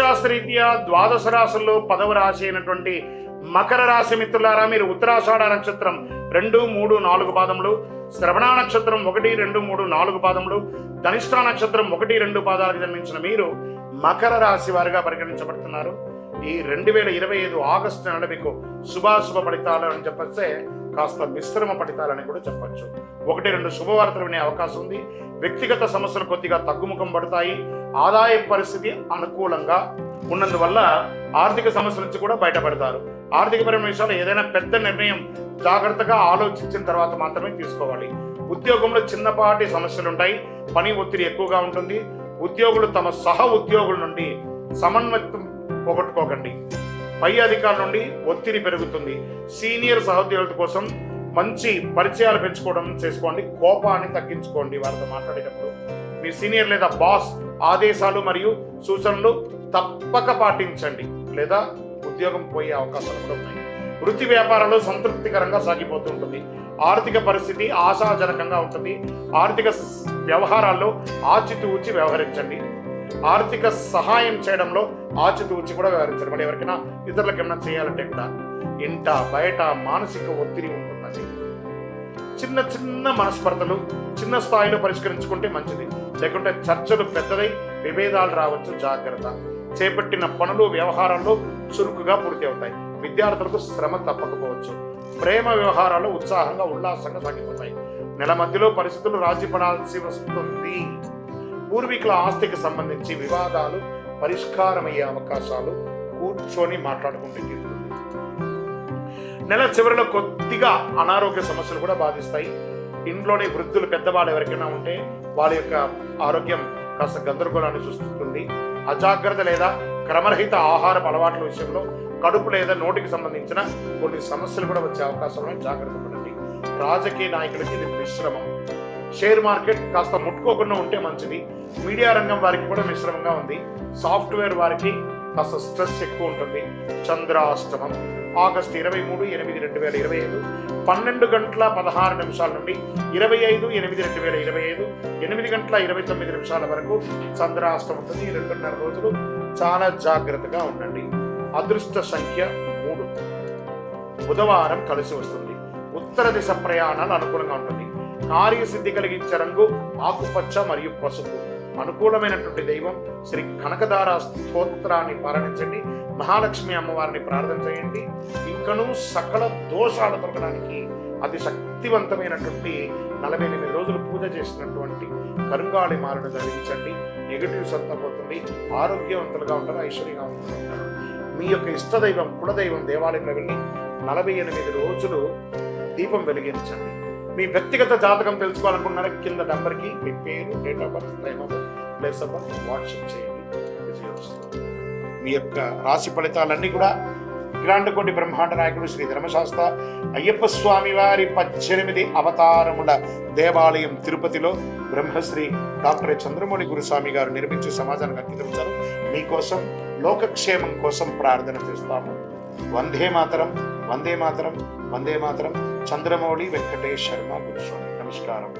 రీత్యా ద్వాదశ రాశుల్లో పదవ రాశి అయినటువంటి మకర రాశి మిత్రులారా మీరు ఉత్తరాషాఢ నక్షత్రం రెండు మూడు నాలుగు పాదములు శ్రవణ నక్షత్రం ఒకటి రెండు మూడు నాలుగు పాదములు ధనిష్ట నక్షత్రం ఒకటి రెండు పాదాలకు జన్మించిన మీరు మకర రాశి వారిగా పరిగణించబడుతున్నారు. ఈ రెండు వేల ఇరవై ఐదు ఆగస్టు నెల మీకు శుభాశుభ ఫలితాలు అని చెప్పేస్తే కాస్త మిశ్రమ ఫలితాలని కూడా చెప్పచ్చు. ఒకటి రెండు శుభవార్తలు వినే అవకాశం ఉంది. వ్యక్తిగత సమస్యలు కొద్దిగా తగ్గుముఖం పడతాయి. ఆదాయ పరిస్థితి అనుకూలంగా ఉన్నందువల్ల ఆర్థిక సమస్యల నుంచి కూడా బయటపడతారు. ఆర్థికపరమైన విషయాలు ఏదైనా పెద్ద నిర్ణయం జాగ్రత్తగా ఆలోచించిన తర్వాత మాత్రమే తీసుకోవాలి. ఉద్యోగంలో చిన్నపాటి సమస్యలు ఉంటాయి పని ఒత్తిడి ఎక్కువగా ఉంటుంది. ఉద్యోగులు తమ సహ ఉద్యోగుల నుండి సమన్వయం పోగొట్టుకోకండి. పై అధికారుల నుండి ఒత్తిడి పెరుగుతుంది. సీనియర్ సహోద్యోగుల కోసం మంచి పరిచయాలు పెంచుకోవడం చేసుకోండి కోపాన్ని తగ్గించుకోండి వారితో మాట్లాడేటప్పుడు. మీ సీనియర్ లేదా బాస్ ఆదేశాలు మరియు సూచనలు తప్పక పాటించండి లేదా ఉద్యోగం పోయే అవకాశాలు కూడా ఉన్నాయి. వృత్తి వ్యాపారాలు సంతృప్తికరంగా సాగిపోతూ ఉంటుంది. ఆర్థిక పరిస్థితి ఆశాజనకంగా ఉంటుంది. ఆర్థిక వ్యవహారాల్లో ఆచితూచి వ్యవహరించండి. ఆర్థిక సహాయం చేయడంలో ఆచితూచి కూడా వ్యవహరించండి మరి ఎవరికైనా ఇతరులకు ఏమైనా చేయాలంటే కూడా ఇంట బయట మానసిక ఒత్తిడి ఉంటుందండి. చిన్న చిన్న మనస్పర్ధలు చిన్న స్థాయిలో పరిష్కరించుకుంటే మంచిది. లేకుంటే చర్చలు పెద్దదై విభేదాలు రావచ్చు. జాగ్రత్త. చేపట్టిన పనులు వ్యవహారాల్లో చురుకుగా పూర్తి అవుతాయి. విద్యార్థులకు శ్రమ తప్పకపోవచ్చు. ప్రేమ వ్యవహారాలు ఉత్సాహంగా ఉల్లాసంగా సాగిపోతాయి. నెల మధ్యలో పరిస్థితులు రాజీ పడాల్సి వస్తుంది. పూర్వీకుల ఆస్తికి సంబంధించి వివాదాలు పరిష్కారమయ్యే అవకాశాలు కూర్చొని మాట్లాడుకుంటే తీరుతుంది. నెల చివరిలో కొద్దిగా అనారోగ్య సమస్యలు కూడా బాధిస్తాయి. ఇంట్లోని వృద్ధులు పెద్దవాళ్ళు ఎవరికైనా ఉంటే వాళ్ళ యొక్క ఆరోగ్యం కాస్త గందరగోళాన్ని సృష్టిస్తుంది. అజాగ్రత్త లేదా క్రమరహిత ఆహారపు అలవాట్ల విషయంలో కడుపు లేదా నోటికి సంబంధించిన కొన్ని సమస్యలు కూడా వచ్చే అవకాశం జాగ్రత్త పడండి. రాజకీయ నాయకులకి ఇది మిశ్రమం. షేర్ మార్కెట్ కాస్త ముట్టుకోకుండా ఉంటే మంచిది. మీడియా రంగం వారికి కూడా మిశ్రమంగా ఉంది. సాఫ్ట్వేర్ వారికి కాస్త స్ట్రెస్ ఎక్కువ ఉంటుంది. చంద్రాష్టమం ఆగస్టు ఇరవై మూడు ఎనిమిది రెండు వేల ఇరవై ఐదు. పన్నెండు గంటల పదహారు నిమిషాల నుండి ఇరవై ఐదు ఎనిమిది రెండు వేల ఇరవై ఐదు. ఎనిమిది గంటల ఇరవై తొమ్మిది నిమిషాల వరకు చంద్రాష్టమం ఉంటుంది. ఈ రెండున్నర రోజులు చాలా జాగ్రత్తగా ఉండండి. అదృష్ట సంఖ్య మూడు. బుధవారం కలిసి వస్తుంది. ఉత్తర దిశ ప్రయాణాలు అనుకూలంగా ఉంటుంది. కార్యసిద్ధి కలిగించే రంగు ఆకుపచ్చ మరియు పసుపు. అనుకూలమైనటువంటి దైవం శ్రీ కనకదార స్తోత్రాన్ని పారాయణించండి. మహాలక్ష్మి అమ్మవారిని ప్రార్థన చేయండి. ఇంకనూ సకల దోషాలు తొలగడానికి అతి శక్తివంతమైనటువంటి నలభై ఎనిమిది రోజులు పూజ చేసినటువంటి కరుంగాళి మాలను ధరించండి. నెగిటివ్స్ అంతా పోతుంది. ఆరోగ్యవంతులుగా ఉంటారు ఐశ్వర్యంగా ఉంటారు. మీ యొక్క ఇష్టదైవం కులదైవం దేవాలయంలో వెళ్ళి నలభై ఎనిమిది రోజులు దీపం వెలిగించండి. మీ వ్యక్తిగత జాతకం తెలుసుకోవాలనుకున్నారా కింద నెంబర్కి మీ పేరు date of birth time of place of birth WhatsApp చేయండి. మీ యొక్క రాశి ఫలితాలన్నీ కూడా ఇలాంటి బ్రహ్మాండ నాయకుడు శ్రీ ధర్మశాస్త్ర అయ్యప్ప స్వామి వారి పద్దెనిమిది అవతారముల దేవాలయం తిరుపతిలో బ్రహ్మశ్రీ డాక్టర్ చంద్రమౌళి గురుస్వామి గారు నిర్మించి సమాజానికి అంకితం మీకోసం లోకక్షేమం కోసం ప్రార్థన చేస్తాము. వందే మాతరం వందే మాతరం. వందే మాతరం చంద్రమౌళి వెంకటేష్ శర్మ గురుస్వామి నమస్కారం